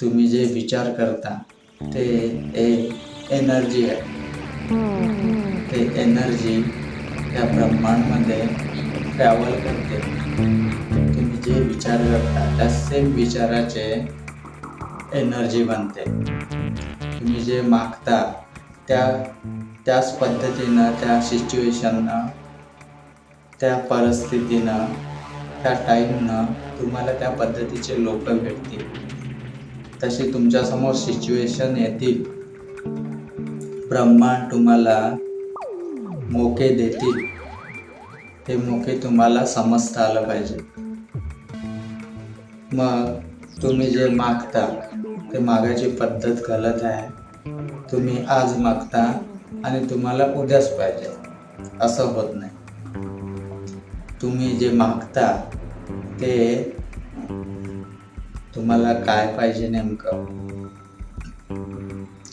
तुम्ही जे विचार करता ते एक एनर्जी आहे. ते एनर्जी त्या ब्रह्मांडमध्ये ट्रॅव्हल करते. तुम्ही जे विचार करता त्या सेम विचाराचे एनर्जी बनते. तुम्ही जे मागता त्या त्याच पद्धतीनं त्या सिच्युएशननं त्या परिस्थितीनं त्या टाईमनं तुम्हाला त्या पद्धतीचे लोक भेटतील. तशी तुमच्यासमोर सिच्युएशन येतील. ब्रह्मांड तुम्हाला मोके देतील. ते मोके तुम्हाला समजता आलं पाहिजे. मग तुम्ही जे मागता ते मागायची पद्धत गलत आहे. तुम्ही आज मागता आणि तुम्हाला उद्याच पाहिजे. असं होत नाही. तुम्ही जे मागता ते तुम्हाला काय पाहिजे नेमकं?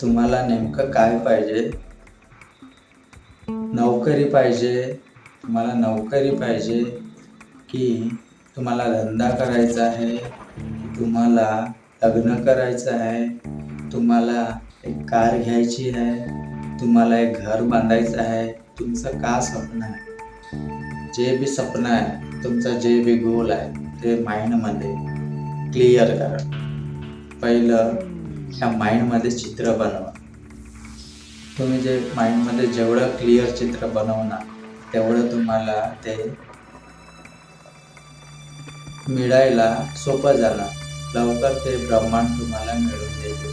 तुम्हाला नेमकं काय पाहिजे? नोकरी पाहिजे. तुम्हाला नोकरी पाहिजे की तुम्हाला धंदा करायचा आहे तुम्हाला लग्न करायचं आहे तुम्हाला एक कार घ्यायची आहे तुम्हाला एक घर बांधायचं आहे तुमचं का स्वप्न आहे? जे बी स्वप्न आहे तुमचं जे बी गोल आहे ते माइंडमध्ये क्लिअर करा. पहिलं ह्या माइंडमध्ये चित्र बनवा. तुम्ही जे माइंडमध्ये जेवढं क्लिअर चित्र बनवणार तेवढं तुम्हाला ते मिळायला सोपं जाणार. लवकर ते ब्रह्मांड तुम्हाला मिळून देते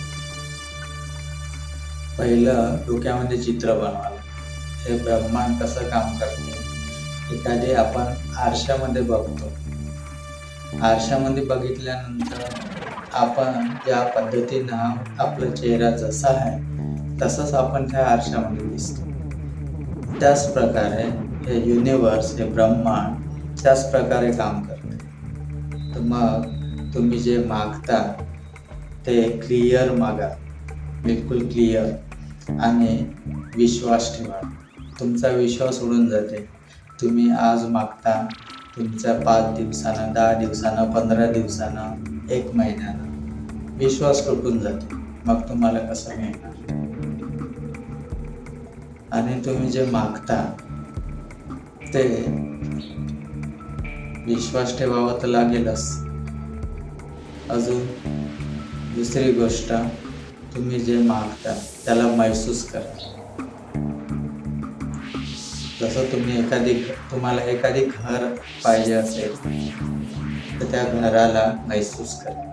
पहिलं डोक्यामध्ये चित्र बनवायला हे ब्रह्मांड कसं काम करते? एखादे आपण आरशामध्ये बघतो. आरशामध्ये बघितल्यानंतर आपण ज्या पद्धतीनं आपला चेहरा जसा आहे तसंच आपण त्या आरशामध्ये दिसतो. त्याच प्रकारे हे युनिवर्स हे ब्रह्मांड त्याच प्रकारे काम करते. तर मग तुम्ही जे मागता ते क्लिअर मागा. बिलकुल क्लिअर आणि विश्वास ठेवा. तुमचा विश्वास उडून जाते. तुम्ही आज मागता तुमच्या पाच दिवसानं दहा दिवसानं पंधरा दिवसानं एक महिन्यानं विश्वास तुटून जातो. मग तुम्हाला कसं मिळणार? आणि तुम्ही जे मागता ते विश्वास ठेवावा तर लागेलच. अजून दुसरी गोष्ट तुम्ही जे मागता त्याला महसूस करा. जसं तुम्ही एखादी तुम्हाला एखादी घर पाहिजे असेल तर त्या घराला महसूस करा.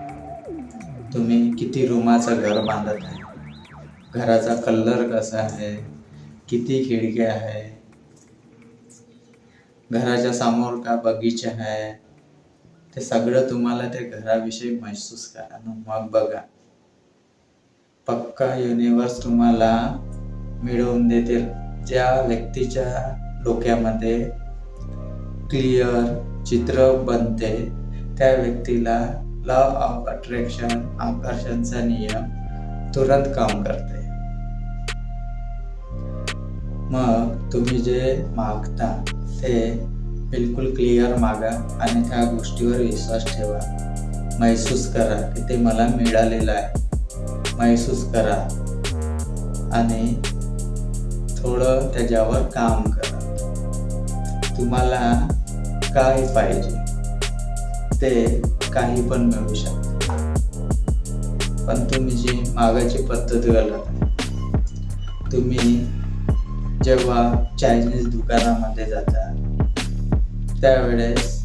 तुम्ही किती रूमाचं घर बांधत आहे घराचा कलर कसा आहे किती खिडक्या आहे घराच्या समोर का बगीचा आहे ते सगळं तुम्हाला त्या घराविषयी महसूस करा. आणि मग बघा पक्का युनिवर्स तुम्हाला मिळवून देतील. ज्या व्यक्तीच्या डोक्यामध्ये क्लिअर चित्र बनते त्या व्यक्तीला लॉ ऑफ अट्रॅक्शन आकर्षणचा नियम तुरंत काम करते. मग तुम्ही जे मागता ते बिलकुल क्लिअर मागा आणि त्या गोष्टीवर विश्वास ठेवा. महसूस करा की ते मला मिळालेलं आहे. महसूस करा. आणि थोडं त्याच्यावर काम करा. तुम्हाला काय पाहिजे? ते काही पण मिळू शकते. पण तुम्ही जी मागायची पद्धत घालत तुम्ही जेव्हा चायनीज दुकानामध्ये जाता त्यावेळेस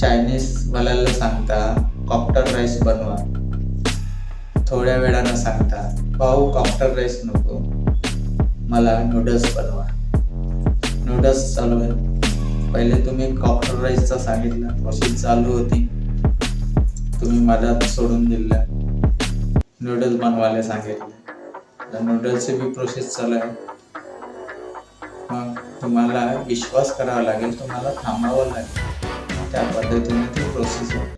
चायनीज वाल्याला सांगता कॉप्टर राईस बनवा. थोड्या वेळानं सांगता भाऊ कॉप्टर राईस नको. मला नूडल्स बनवा. नूडल्स चालू आहे. पहिले तुम्ही कॉप्टर राईसचा सांगितलं. प्रोसेस चालू होती. तुम्ही मधात सोडून दिलं नूडल्स बनवायला सांगितलं. तर नूडल्सची बी प्रोसेस चालू आहे. मग तुम्हाला विश्वास करावा लागेल. तुम्हाला थांबावं लागेल. त्या पद्धतीने ती प्रोसेस होते.